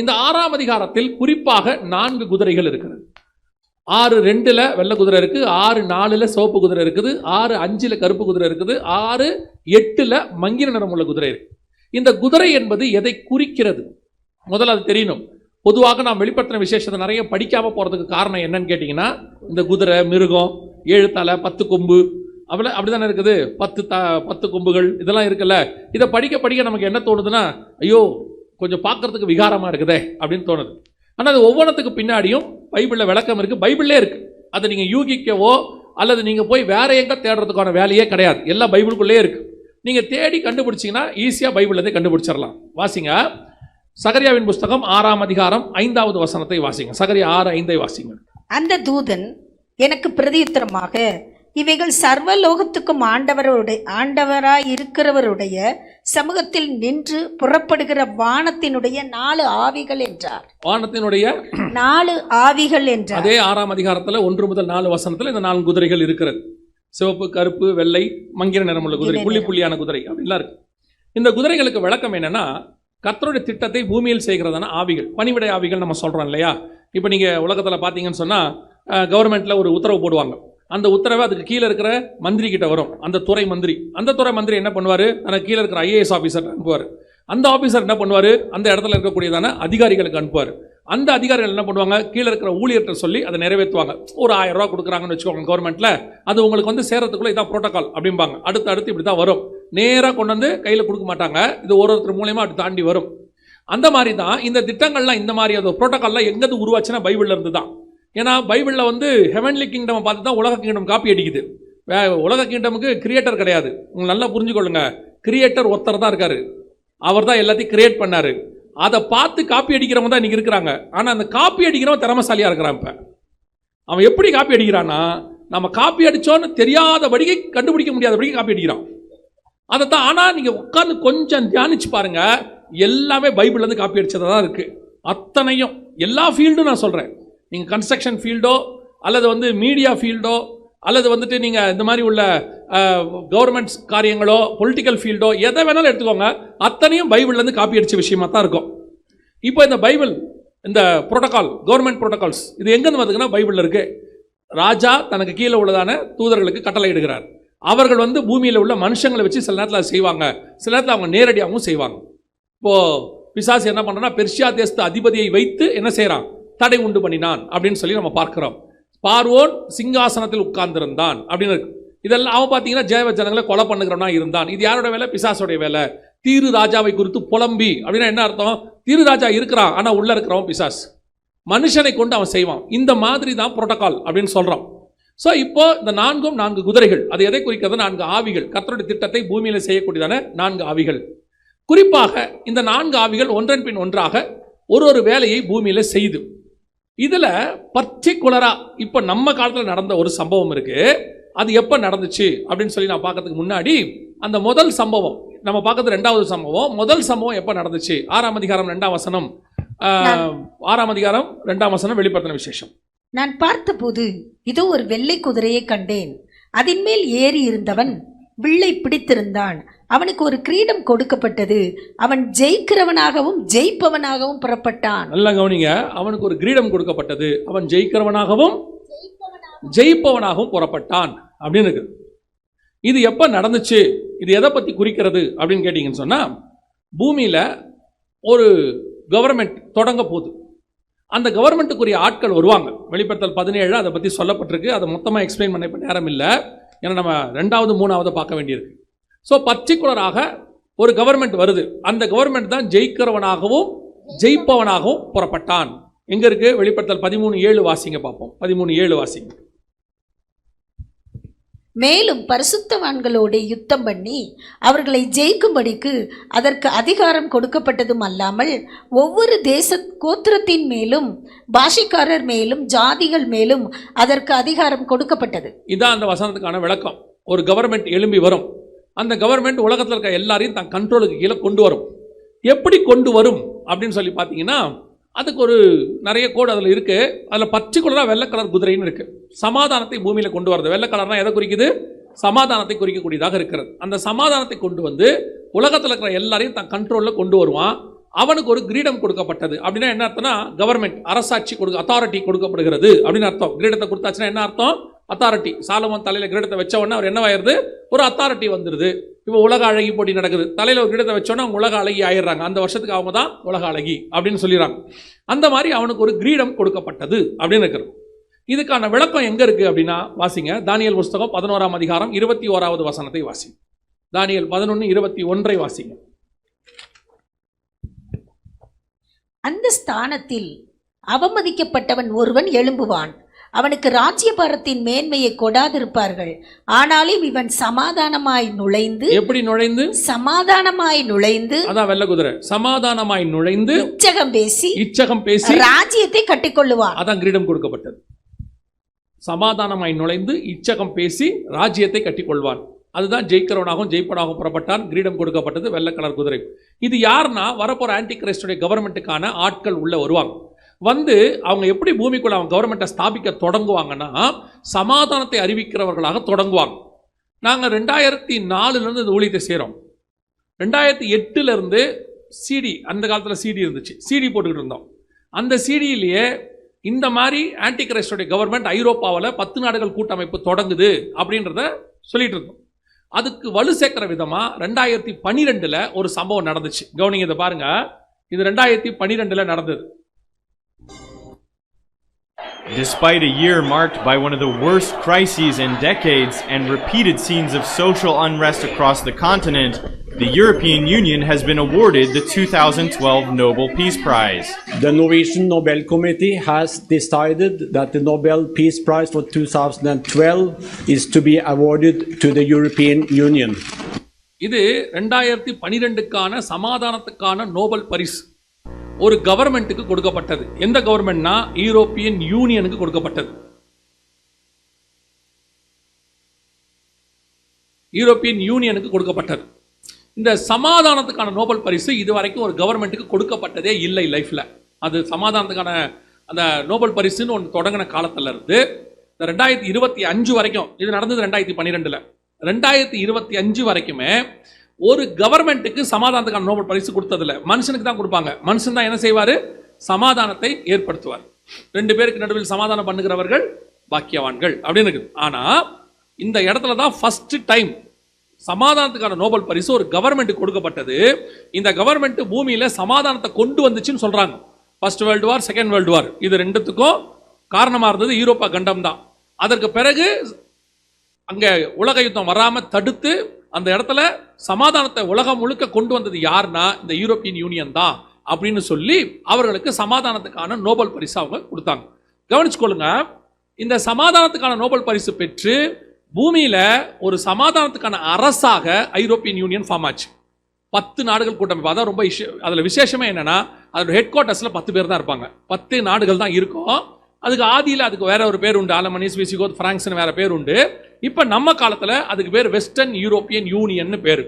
இந்த ஆறாம் அதிகாரத்தில் குறிப்பாக நான்கு குதிரைகள் இருக்கிறது ஆறு ரெண்டில் வெள்ளை குதிரை இருக்குது ஆறு நாலில் சிவப்பு குதிரை இருக்குது ஆறு அஞ்சில் கருப்பு குதிரை இருக்குது ஆறு எட்டில் மங்கின நிறம் உள்ள குதிரை இருக்கு. இந்த குதிரை என்பது எதை குறிக்கிறது? முதல்ல அது தெரியணும். பொதுவாக நாம் வெளிப்படுத்தின விசேஷத்தை நிறைய படிக்காமல் போகிறதுக்கு காரணம் என்னன்னு கேட்டிங்கன்னா இந்த குதிரை மிருகம் ஏழு தலை பத்து கொம்பு அவ்வளோ அப்படிதானே இருக்குது? பத்து த பத்து கொம்புகள் இதெல்லாம் இருக்குல்ல? இதை படிக்க படிக்க நமக்கு என்ன தோணுதுன்னா ஐயோ கொஞ்சம் பார்க்கறதுக்கு விகாரமாக இருக்குதே அப்படின்னு தோணுது. ஆனால் அது ஒவ்வொன்றத்துக்கு பின்னாடியும் பைபிளில் விளக்கம் இருக்குது பைபிளே இருக்குது அதை நீங்கள் யூகிக்கவோ அல்லது நீங்கள் போய் வேற எங்கே தேடுறதுக்கான வேலையே கிடையாது. எல்லாம் பைபிளுக்குள்ளே இருக்குது நீங்கள் தேடி கண்டுபிடிச்சீங்கன்னா ஈஸியாக பைபிளத்தை கண்டுபிடிச்சிடலாம். வாசிங்க. சகரியாவின் புஸ்தகம் ஆறாம் அதிகாரம் ஐந்தாவது வசனத்தை வாசிங்க. சகரியா ஆறு ஐந்தை வாசிங்க. அந்த தூதன் எனக்கு பிரதியுத்தரமாக இவைகள் சர்வலோகத்துக்கும் ஆண்டவருடைய ஆண்டவராய் இருக்கிறவருடைய சமூகத்தில் நின்று புறப்படுகிற வானத்தினுடைய நாலு ஆவிகள் என்றார். வானத்தினுடைய நாலு ஆவிகள் என்றார். அதே ஆறாம் அதிகாரத்துல ஒன்று முதல் நாலு வசனத்துல இந்த நான்கு குதிரைகள் இருக்கிறது. சிவப்பு கருப்பு வெள்ளை மங்கிர நிறமுள்ள குதிரை புள்ளி புள்ளியான குதிரை அப்படிலாம் இருக்கு. இந்த குதிரைகளுக்கு விளக்கம் என்னன்னா கர்த்தருடைய திட்டத்தை பூமியில் செய்கிறதான ஆவிகள் பணிவிடை ஆவிகள் நம்ம சொல்றோம் இல்லையா? இப்போ நீங்க உலகத்துல பாத்தீங்கன்னு சொன்னா கவர்மெண்ட்ல ஒரு உத்தரவு போடுவாங்க. அந்த உத்தரவை அதுக்கு கீழே இருக்கிற மந்திரி கிட்ட வரும். அந்த துறை மந்திரி. அந்த துறை மந்திரி என்ன பண்ணுவார்? தனக்கு கீழே இருக்கிற ஐஏஎஸ் ஆஃபீஸர் அனுப்புவார். அந்த ஆஃபீஸர் என்ன பண்ணுவார்? அந்த இடத்துல இருக்கக்கூடியதான அதிகாரிகளுக்கு அனுப்புவார். அந்த அதிகாரிகள் என்ன பண்ணுவாங்க? கீழே இருக்கிற ஊழியர்கிட்ட சொல்லி அதை நிறைவேற்றுவாங்க. ஒரு ஆயிரம் ரூபா கொடுக்குறாங்கன்னு வச்சுக்கோங்க கவர்மெண்ட்டில் அது உங்களுக்கு வந்து சேரத்துக்குள்ள இதான் ப்ரோட்டோக்கால் அப்படிம்பாங்க. அடுத்து அடுத்து இப்படி தான் வரும். நேராக கொண்டு வந்து கையில் கொடுக்க மாட்டாங்க. இது ஒரு ஒருத்தர் மூலியமாக அப்படி தாண்டி வரும். அந்த மாதிரி தான் இந்த திட்டங்கள்லாம் இந்த மாதிரி அது ப்ரோட்டோக்கால்லாம் எங்கேருந்து உருவாச்சுன்னா பைபிள்ல இருந்து தான் ஏன்னா பைபிளில் வந்து ஹெவன்லி கிங்டம் பார்த்து தான் உலக கிங்டம் காப்பி அடிக்குது. வே- உலக கிங்டமுக்கு கிரியேட்டர் கிடையாது. உங்களுக்கு நல்லா புரிஞ்சுக்கொள்ளுங்க. கிரியேட்டர் ஒருத்தர் தான் இருக்காரு. அவர் தான் எல்லாத்தையும் கிரியேட் பண்ணார். அதை பார்த்து காப்பி அடிக்கிறவங்க தான் இன்னைக்கு இருக்கிறாங்க. ஆனால் அந்த காப்பி அடிக்கிறவன் திறமசாலியாக இருக்கிறான் இப்போ. அவன் எப்படி காப்பி அடிக்கிறான்னா நம்ம காப்பி அடிச்சோன்னு வடிகை கண்டுபிடிக்க முடியாத வடிகை காப்பி அடிக்கிறான். அதை தான் ஆனால் நீங்கள் உட்காந்து கொஞ்சம் தியானிச்சு பாருங்கள் எல்லாமே பைபிள்லேருந்து காப்பி அடித்ததாக தான் இருக்குது அத்தனையும் எல்லா ஃபீல்டும் நான் சொல்கிறேன் நீங்கள் கன்ஸ்ட்ரக்ஷன் ஃபீல்டோ அல்லது வந்து மீடியா ஃபீல்டோ அல்லது வந்துட்டு நீங்கள் இந்த மாதிரி உள்ள கவர்மெண்ட்ஸ் காரியங்களோ பொலிட்டிக்கல் ஃபீல்டோ எதை வேணாலும் எடுத்துக்கோங்க. அத்தனையும் பைபிள்லேருந்து காப்பி அடித்த விஷயமா தான் இருக்கும். இப்போ இந்த பைபிள் இந்த புரோட்டோகால் கவர்மெண்ட் புரோட்டோகால்ஸ் இது எங்கேருந்து வருதுன்னா பைபிளில் இருக்குது ராஜா தனக்கு கீழே உள்ளதான தூதர்களுக்கு கட்டளை இடுகிறார். அவர்கள் வந்து பூமியில் உள்ள மனுஷங்களை வச்சு சில நேரத்தில் செய்வாங்க. சில நேரத்தில் அவங்க நேரடியாகவும் செய்வாங்க. இப்போது பிசாசு என்ன பண்ணுறன்னா பெர்ஷியா தேசத்து அதிபதியை வைத்து என்ன செய்கிறான் தடை உண்டு பண்ணினான் அப்படின்னு சொல்லி நம்ம பார்க்கிறோம். பார்வோன் சிங்காசனத்தில் உட்கார்ந்திருந்தான். அப்படின்னு இருக்கு. இதெல்லாம் அவன் பார்த்தீங்கன்னா ஜெயவ ஜனங்களை கொலை பண்ணுகிறவனா இருந்தான். இது யாரோட வேலை? பிசாசோடைய வேலை. தீரு ராஜாவை குறித்து புலம்பி. அப்படின்னா என்ன அர்த்தம்? தீரு ராஜா இருக்கிறான் ஆனால் உள்ள இருக்கிறவன் பிசாஸ் மனுஷனை கொண்டு அவன் செய்வான். இந்த மாதிரி தான் புரோட்டோகால் அப்படின்னு சொல்றான் ஸோ இப்போ இந்த நான்கும் நான்கு குதிரைகள் அது எதை குறிக்கிறது? நான்கு ஆவிகள். கத்தருடைய திட்டத்தை பூமியில் செய்யக்கூடியதான நான்கு ஆவிகள். குறிப்பாக இந்த நான்கு ஆவிகள் ஒன்றன் பின் ஒன்றாக ஒரு ஒரு வேலையை பூமியில் செய்து இதுல பர்டிகுலரா இப்ப நம்ம காலத்துல நடந்த ஒரு சம்பவம் இருக்கு. அது எப்ப நடந்துச்சு அப்படின்னு சொல்லி நான் பார்க்கறதுக்கு முன்னாடி அந்த முதல் சம்பவம் நம்ம பார்க்கறது ரெண்டாவது சம்பவம் முதல் சம்பவம் எப்ப நடந்துச்சு? ஆறாம் அதிகாரம் ரெண்டாம் வசனம் ஆறாம் அதிகாரம் ரெண்டாம் வசனம் வெளிப்படுத்தின விசேஷம். நான் பார்த்தபோது இதோ ஒரு வெள்ளை குதிரையை கண்டேன். அதின் மேல் ஏறி இருந்தவன் வில்லை பிடித்திருந்தான். அவனுக்கு ஒரு கிரீடம் கொடுக்கப்பட்டது. அவன் ஜெயிக்கிறவனாகவும் ஜெயிப்பவனாகவும் புறப்பட்டான். நல்லா கவனிங்க. அவனுக்கு ஒரு கிரீடம் கொடுக்கப்பட்டது. அவன் ஜெயிக்கிறவனாகவும் ஜெயிப்பவனாகவும் புறப்பட்டான். அப்படின்னு இருக்கு. இது எப்போ நடந்துச்சு? இது எதை பற்றி குறிக்கிறது? அப்படின்னு கேட்டிங்கன்னு சொன்னால் பூமியில் ஒரு கவர்மெண்ட் தொடங்க போகுது. அந்த கவர்மெண்ட்டுக்குரிய ஆட்கள் வருவாங்க. வெளிப்படுத்தல் பதினேழு அதை பற்றி சொல்லப்பட்டிருக்கு. அதை மொத்தமாக எக்ஸ்பிளைன் பண்ண இப்போ நேரம் இல்லை. ஏன்னா நம்ம ரெண்டாவது மூணாவது பார்க்க வேண்டியிருக்கு. ஸோ பர்டிகுலராக ஒரு கவர்மெண்ட் வருது. அந்த கவர்மெண்ட் தான் ஜெயிக்கிறவனாகவும் ஜெயிப்பவனாகவும் புறப்பட்டான். எங்க இருக்கு? வெளிப்படுத்தல் பதிமூணு ஏழு வாசிங்க பார்ப்போம். பதிமூணு ஏழு வாசிங்க. மேலும் பரிசுத்தவான்களோடு யுத்தம் பண்ணி அவர்களை ஜெயிக்கும்படிக்கு அதற்கு அதிகாரம் கொடுக்கப்பட்டதும் அல்லாமல் ஒவ்வொரு தேச கோத்திரத்தின் மேலும் பாஷைக்காரர் மேலும் ஜாதிகள் மேலும் அதற்கு அதிகாரம் கொடுக்கப்பட்டது. இதான் அந்த வசனத்துக்கான விளக்கம். ஒரு கவர்மெண்ட் எழும்பி வரும். அந்த கவர்மெண்ட் உலகத்தில் இருக்க எல்லாரையும் தன் கண்ட்ரோலுக்கு கீழே கொண்டு வரும். எப்படி கொண்டு வரும் அப்படின்னு சொல்லி பார்த்தீங்கன்னா அதுக்கு ஒரு நிறைய கோடு அதில் இருக்குது அதில் பர்டிகுலராக வெள்ளை கலர் குதிரைன்னு இருக்குது சமாதானத்தை பூமியில் கொண்டு வரது வெள்ளை கலர்னால் எதை குறிக்குது? சமாதானத்தை குறிக்கக்கூடியதாக இருக்கிறது. அந்த சமாதானத்தை கொண்டு வந்து உலகத்தில் இருக்கிற எல்லாரையும் தன் கண்ட்ரோலில் கொண்டு வருவான். அவனுக்கு ஒரு கிரீடம் கொடுக்கப்பட்டது. அப்படின்னா என்ன அர்த்தம்னா கவர்மெண்ட் அரசாட்சி கொடுக்க அத்தாரிட்டி கொடுக்கப்படுகிறது அப்படின்னு அர்த்தம். கிரீடத்தை கொடுத்தாச்சுன்னா என்ன அர்த்தம்? அத்தாரிட்டி சாலமன் தலையில் கிரீடத்தை வச்ச உடனே அவர் என்னவாயிருது ஒரு அத்தாரிட்டி வந்துடுது இப்போ உலக அழகி போட்டி நடக்குது. தலையில் ஒரு கிரீடத்தை வச்சோன்னா அவங்க உலக அழகி ஆயிடுறாங்க. அந்த வருஷத்துக்கு அவங்க தான் உலக அழகி அப்படின்னு சொல்லிடுறாங்க. அந்த மாதிரி அவனுக்கு ஒரு கிரீடம் கொடுக்கப்பட்டது அப்படின்னு இருக்கிறது இதுக்கான விளக்கம் எங்க இருக்கு அப்படின்னா வாசிங்க. தானியல் புஸ்தகம் பதினோராம் அதிகாரம் இருபத்தி ஓராவது வசனத்தை வாசிங்க. தானியல் பதினொன்று இருபத்தி ஒன்றை வாசிங்க. அந்த ஸ்தானத்தில் அவமதிக்கப்பட்டவன் ஒருவன் எழும்புவான். அவனுக்கு ராஜ்யபாரத்தின் மேன்மையை கொடாதிருப்பார்கள். ஆனாலும் இவன் சமாதானமாய் நுழைந்து எப்படி நுழைந்து? சமாதானமாய் நுழைந்து அதான் வெள்ள குதிரை. சமாதானமாய் நுழைந்து உச்சகம் பேசி இச்சகம் பேசி ராஜ்யத்தை கட்டிக்கொள்ளுவான். அதான் கிரீடம் கொடுக்கப்பட்டது. சமாதானமாய் நுழைந்து இச்சகம் பேசி ராஜ்யத்தை கட்டிக்கொள்வான். அதுதான் ஜெயிக்கிறவனாகவும் ஜெயிப்பனாகவும் புறப்பட்டான். கிரீடம் கொடுக்கப்பட்டது வெள்ளை கலர் குதிரை. இது யாருன்னா வரப்போற ஆன்டி கிரைஸ்டுடைய கவர்மெண்ட்டுக்கான ஆட்கள் உள்ள வருவாங்க. வந்து அவங்க எப்படி பூமிக்குள்ள அவங்க கவர்மெண்ட்டை ஸ்தாபிக்க தொடங்குவாங்கன்னா சமாதானத்தை அறிவிக்கிறவர்களாக தொடங்குவாங்க. நாங்கள் ரெண்டாயிரத்தி நாலுலேருந்து இந்த ஊழியத்தை செய்கிறோம் ரெண்டாயிரத்தி எட்டுலேருந்து சிடி அந்த காலத்தில் சிடி இருந்துச்சு. சிடி போட்டுக்கிட்டு இருந்தோம். அந்த சிடியிலேயே இந்த மாதிரி ஆன்டி கிரைஸ்டோடைய கவர்மெண்ட் ஐரோப்பாவில் பத்து நாடுகள் கூட்டமைப்பு தொடங்குது அப்படின்றத சொல்லிட்டு இருந்தோம். அதுக்கு வலு சேர்க்கிற விதமாக ரெண்டாயிரத்தி பன்னிரெண்டில் ஒரு சம்பவம் நடந்துச்சு. கவனிங்க இதை பாருங்கள் இது ரெண்டாயிரத்தி பன்னிரெண்டில் நடந்தது. Despite a year marked by one of the worst crises in decades and repeated scenes of social unrest across the continent, the European Union has been awarded the 2012 Nobel Peace Prize. The Norwegian Nobel Committee has decided that the Nobel Peace Prize for 2012 is to be awarded to the European Union. இது ரெண்டாயிரத்தி பனிரெண்டுக்கான சமாதானத்துக்கான Nobel பரிசு ஒரு கவர்மெண்ட்டுக்கு கொடுக்கப்பட்டது. எந்த கவர்மெண்ட்னா European யூனியனுக்கு கொடுக்கப்பட்டது. European யூனியனுக்கு கொடுக்கப்பட்டது. இந்த சமாதானத்துக்கான நோபல் பரிசு இதுவரைக்கும் ஒரு கவர்மெண்ட்டுக்கு கொடுக்கப்பட்டதே இல்லை லைஃப்ல அது சமாதானத்துக்கான அந்த நோபல் பரிசுன்னு ஒன்று தொடங்கின காலத்துல இருந்து இந்த ரெண்டாயிரத்தி இருபத்தி அஞ்சு வரைக்கும் இது நடந்தது ரெண்டாயிரத்தி பன்னிரெண்டுல. ரெண்டாயிரத்தி இருபத்தி அஞ்சு வரைக்குமே ஒரு கவர்மெண்ட்டுக்கு சமாதானத்துக்கான நோபல் பரிசு கொடுத்ததில்ல. மனுஷனுக்கு தான் கொடுப்பாங்க. மனுஷன் தான் என்ன செய்வார்? சமாதானத்தை ஏற்படுத்துவார். ரெண்டு பேருக்கு நடுவில் சமாதானம் பண்ணுகிறவர்கள் பாக்கியவான்கள் அப்படின்னு இருக்குது. ஆனால் இந்த இடத்துல தான் ஃபஸ்ட்டு டைம் சமாதானத்துக்கான நோபல் பரிசு ஒரு கவர்மெண்ட் கொடுக்கப்பட்டது. இந்த கவர்மெண்ட் பூமியில் சமாதானத்தை கொண்டு வந்துச்சுன்னு சொல்கிறாங்க first world war second world war இது ரெண்டுத்துக்கும் காரணமாக இருந்தது யூரோப்பா கண்டம் தான். அதற்கு பிறகு அங்கே உலக யுத்தம் வராமல் தடுத்து அந்த இடத்துல சமாதானத்தை உலகம் முழுக்க கொண்டு வந்தது யாருன்னா இந்த யூரோப்பியன் யூனியன் தான் அப்படின்னு சொல்லி அவர்களுக்கு சமாதானத்துக்கான நோபல் பரிசு அவங்க கொடுத்தாங்க. கவனிச்சுக்கொள்ளுங்க இந்த சமாதானத்துக்கான நோபல் பரிசு பெற்று பூமியில ஒரு சமாதானத்துக்கான அரசாக ஐரோப்பியன் யூனியன் ஃபார்ம் ஆச்சு. பத்து நாடுகள் கூட்டமைப்பு. அதான் ரொம்ப இஷ்யூ அதில் விசேஷமே என்னென்னா அதோட ஹெட் குவார்ட்டர்ஸில் பத்து பேர் தான் இருப்பாங்க. பத்து நாடுகள் தான் இருக்கும். அதுக்கு ஆதியில் அதுக்கு வேற ஒரு பேர் உண்டு. ஆலமனி விசிகோத் பிரான்ஸ்னு வேற பேர் உண்டு. இப்போ நம்ம காலத்தில் அதுக்கு பேர் வெஸ்டர்ன் யூரோப்பியன் யூனியன் பேர்.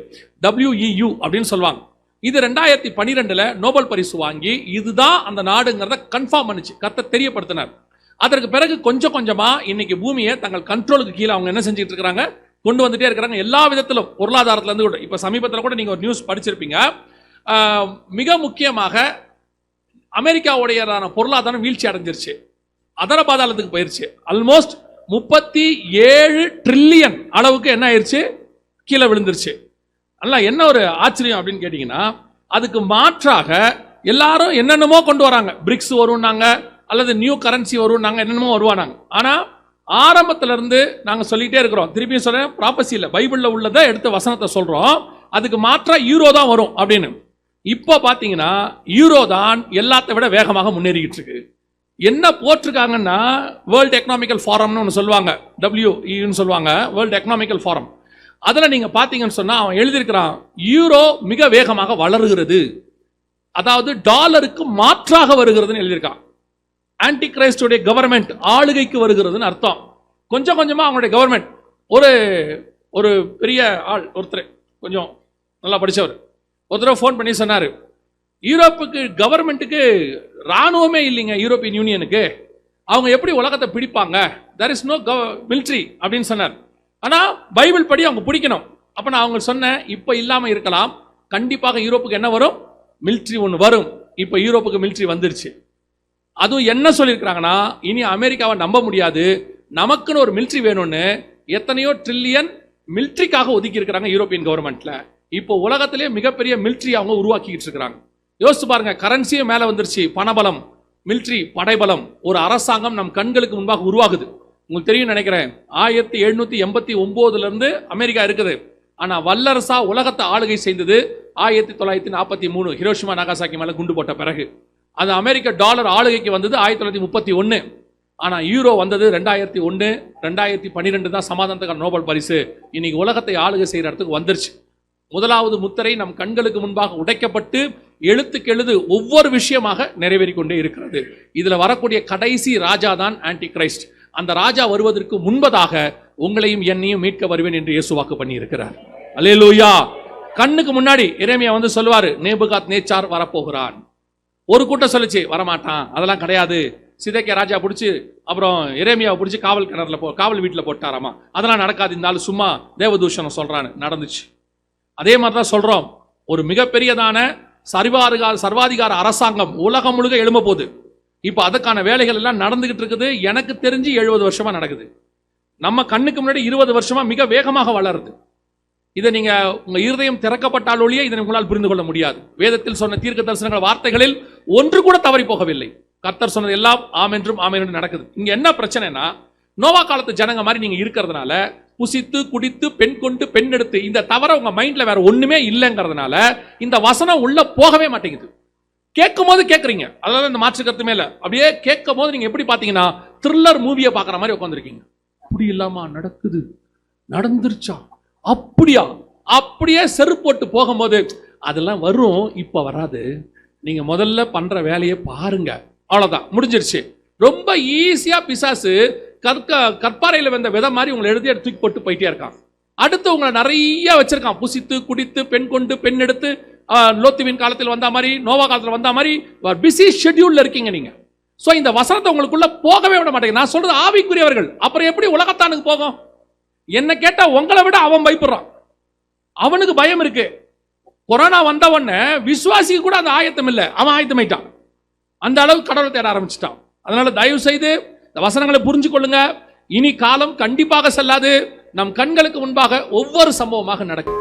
டபிள்யூஇயூ அப்படின்னு சொல்லுவாங்க. இது ரெண்டாயிரத்தி பன்னிரெண்டில் நோபல் பரிசு வாங்கி இதுதான் அந்த நாடுங்கிறத கன்ஃபார்ம் பண்ணுச்சு. கத்த தெரியப்படுத்தினார். அதற்கு பிறகு கொஞ்சம் கொஞ்சமாக இன்னைக்கு பூமியை தங்கள் கண்ட்ரோலுக்கு கீழே அவங்க என்ன செஞ்சுட்டு இருக்கிறாங்க? கொண்டு வந்துட்டே இருக்கிறாங்க. எல்லா விதத்திலும் பொருளாதாரத்துலேருந்து கூட இப்போ சமீபத்தில் கூட நீங்கள் ஒரு நியூஸ் படிச்சிருப்பீங்க. மிக முக்கியமாக அமெரிக்காவுடையதான பொருளாதாரம் வீழ்ச்சி அடைஞ்சிருச்சு. அதர பாதாளத்துக்கு போயிருச்சு. ஆல்மோஸ்ட் முப்பத்தி ஏழு ட்ரில்லியன் அளவுக்கு என்ன ஆயிடுச்சு கீழே விழுந்துருச்சு. அல்ல என்ன ஒரு ஆச்சரியம் அப்படின்னு கேட்டிங்கன்னா அதுக்கு மாற்றாக எல்லாரும் என்னென்னமோ கொண்டு வராங்க. பிரிக்ஸ் வரும்னாங்க அல்லது நியூ கரன்சி வரும்னாங்க என்னென்னமோ வருவானாங்க. ஆனால் ஆரம்பத்துல இருந்து நாங்கள் சொல்லிகிட்டே இருக்கிறோம். திருப்பியும் சொல்கிறேன் ப்ராப்பசி இல்லை. பைபிளில் உள்ளதை எடுத்து வசனத்தை சொல்கிறோம் அதுக்கு மாற்றா யூரோ தான் வரும் அப்படின்னு. இப்போ பார்த்தீங்கன்னா யூரோ தான் எல்லாத்தை விட வேகமாக முன்னேறிக்கிட்டு இருக்கு. என்ன போட்டிருக்காங்கன்னா வேர்ல்டு எக்கனாமிக்கல் ஃபாரம்னு ஒன்று சொல்லுவாங்க. டபிள்யூஇன்னு சொல்லுவாங்க வேர்ல்டு எக்கனாமிக்கல் ஃபாரம் அதில் நீங்கள் பார்த்தீங்கன்னு சொன்னால் அவன் எழுதியிருக்கிறான் யூரோ மிக வேகமாக வளருகிறது. அதாவது டாலருக்கு மாற்றாக வருகிறதுன்னு எழுதியிருக்கான். ஆன்டி கிரைஸ்டுடைய கவர்மெண்ட் ஆளுகைக்கு வருகிறதுன்னு அர்த்தம். கொஞ்சம் கொஞ்சமாக அவங்களுடைய கவர்மெண்ட் ஒரு ஒரு பெரிய ஆள் ஒருத்தர் கொஞ்சம் நல்லா படித்தவர் ஒருத்தர் ஃபோன் பண்ணி சொன்னார் யூரோப்புக்கு கவர்மெண்ட்டுக்கு ராணுவமே இல்லைங்க யூரோப்பியன் யூனியனுக்கு அவங்க எப்படி உலகத்தை பிடிப்பாங்க? There இஸ் நோ கவ மிலிட்ரி அப்படின்னு சொன்னார். ஆனால் பைபிள் படி அவங்க பிடிக்கணும். அப்போ நான் அவங்க சொன்னேன் இப்போ இல்லாமல் இருக்கலாம். கண்டிப்பாக யூரோப்புக்கு என்ன வரும்? மிலிட்ரி ஒன்று வரும். இப்போ யூரோப்புக்கு மிலிட்ரி வந்துருச்சு. அதுவும் என்ன சொல்லியிருக்கிறாங்கன்னா இனி அமெரிக்காவை நம்ப முடியாது. நமக்குன்னு ஒரு மிலிட்ரி வேணும்னு எத்தனையோ ட்ரில்லியன் மிலிட்ரிக்காக ஒதுக்கி இருக்கிறாங்க யூரோப்பியன் கவர்மெண்ட்டில் இப்போ உலகத்திலே மிகப்பெரிய மிலிட்ரி அவங்க உருவாக்கிக்கிட்டு இருக்கிறாங்க. யோசிச்சு பாருங்க கரன்சியும் மேலே வந்துருச்சு பணபலம் மிலிட்ரி படைபலம் ஒரு அரசாங்கம் நம் கண்களுக்கு முன்பாக உருவாகுது. உங்களுக்கு தெரியும் நினைக்கிறேன் ஆயிரத்தி எழுநூத்தி எண்பத்தி ஒன்பதுல இருந்து அமெரிக்கா இருக்குது. ஆனா வல்லரசா உலகத்தை ஆளுகை செய்தது ஆயிரத்தி தொள்ளாயிரத்தி நாற்பத்தி மூணு ஹிரோஷிமா நாகாசாக்கி மேல குண்டு போட்ட பிறகு. அது அமெரிக்க டாலர் ஆளுகைக்கு வந்தது ஆயிரத்தி தொள்ளாயிரத்தி முப்பத்தி ஒன்று ஆனால் யூரோ வந்தது ரெண்டாயிரத்தி ஒன்று ரெண்டாயிரத்தி பன்னிரெண்டு தான் சமாதானத்துக்கான நோபல் பரிசு. இன்னைக்கு உலகத்தை ஆளுகை செய்கிற இடத்துக்கு வந்துருச்சு. முதலாவது முத்திரை நம் கண்களுக்கு முன்பாக உடைக்கப்பட்டு எழுத்துக்கு எழுது ஒவ்வொரு விஷயமாக நிறைவேறி கொண்டே இருக்கிறது. இதில் வரக்கூடிய கடைசி ராஜா தான் ஆன்டி கிரைஸ்ட் அந்த ராஜா வருவதற்கு முன்பதாக உங்களையும் என்னையும் மீட்க வருவேன் என்று இயேசு வாக்கு பண்ணி இருக்கிறார் அல்லேலூயா! கண்ணுக்கு முன்னாடி இறைமையா வந்து சொல்லுவார் நேபுகாத் நேச்சார் வரப்போகிறான். ஒரு கூட்டம் சொல்லுச்சு வரமாட்டான். அதெல்லாம் கிடையாது. சிதைக்க ராஜா பிடிச்சி அப்புறம் இறைமையாவை பிடிச்சி காவல் கிணறுல போ காவல் வீட்டில் போட்டாராமா? அதெல்லாம் நடக்காது இந்த ஆள் சும்மா தேவதூஷணம் சொல்கிறான்னு நடந்துச்சு. அதே மாதிரி தான் சொல்கிறோம் ஒரு மிகப்பெரியதான சர்வாதிகார சர்வாதிகார அரசாங்கம் உலகம் முழுக்க எழும்ப போகுது. இப்போ அதுக்கான வேலைகள் எல்லாம் நடந்துகிட்டு இருக்குது. எனக்கு தெரிஞ்சு எழுபது வருஷமா நடக்குது. நம்ம கண்ணுக்கு முன்னாடி இருபது வருஷமா மிக வேகமாக வளருது. இதை நீங்க உங்க இருதயம் திறக்கப்பட்டால் ஒழிய இதை உங்களால் புரிந்து கொள்ள முடியாது. வேதத்தில் சொன்ன தீர்க்க தரிசனங்கள் வார்த்தைகளில் ஒன்று கூட தவறி போகவில்லை. கர்த்தர் சொன்னது எல்லாம் ஆம் என்றும் ஆம் என்றும் நடக்குது. இங்க என்ன பிரச்சனைனா நோவா காலத்து ஜனங்க மாதிரி நீங்க இருக்கிறதுனால புசித்து குடித்து பெண் கொண்டு பெண் எடுத்து இந்த தவிர உங்க மைண்ட்ல வேற ஒண்ணுமே இல்லைங்கிறதுனால இந்த வசனம் உள்ள போகவே மாட்டேங்குது. கேட்கும் போது கேட்குறீங்க. அதாவது இந்த மாற்று கருத்துமே இல்லை அப்படியே கேட்கும் போது நீங்க எப்படி பார்த்தீங்கன்னா த்ரில்லர் மூவியை பார்க்குற மாதிரி உட்காந்துருக்கீங்க அப்படி இல்லாமா நடக்குது. நடந்துருச்சா? அப்படியா? அப்படியே செருப்பு போட்டு போகும்போது அதெல்லாம் வரும் இப்போ வராது. நீங்க முதல்ல பண்ற வேலையை பாருங்க. அவ்வளோதான் முடிஞ்சிருச்சு. ரொம்ப ஈஸியா பிசாசு கற்க கற்பாறையில் வந்த விதை மாதிரி உங்களை எழுதி எடுத்து தூக்கி போட்டு போயிட்டே இருக்கான். அடுத்து உங்களை நிறைய வச்சிருக்கான். புசித்து குடித்து பெண் கொண்டு பெண் எடுத்து லோத்துவின் காலத்தில் வந்த மாதிரி நோவா காலத்தில் வந்த மாதிரி பிஸி ஷெட்யூல்ல இருக்கீங்க நீங்க. ஸோ இந்த வசனத்தை உங்களுக்குள்ள போகவே விட மாட்டேங்க. நான் சொல்றது ஆவிக்குரியவர்கள். அப்புறம் எப்படி உலகத்தானுக்கு போகும்? என்ன கேட்டால் உங்களை விட அவன் பயப்படுறான். அவனுக்கு பயம் இருக்கு. கொரோனா வந்த உடனே விசுவாசிக்கு கூட அந்த ஆயத்தம் இல்லை. அவன் ஆயத்தமாயிட்டான். அந்த அளவுக்கு கடவுளை தேட ஆரம்பிச்சிட்டான். அதனால தயவு செய்து இந்த வசனங்களை புரிஞ்சு கொள்ளுங்க இனி காலம் கண்டிப்பாக செல்லாது. நம் கண்களுக்கு முன்பாக ஒவ்வொரு சம்பவமாக நடக்கும்.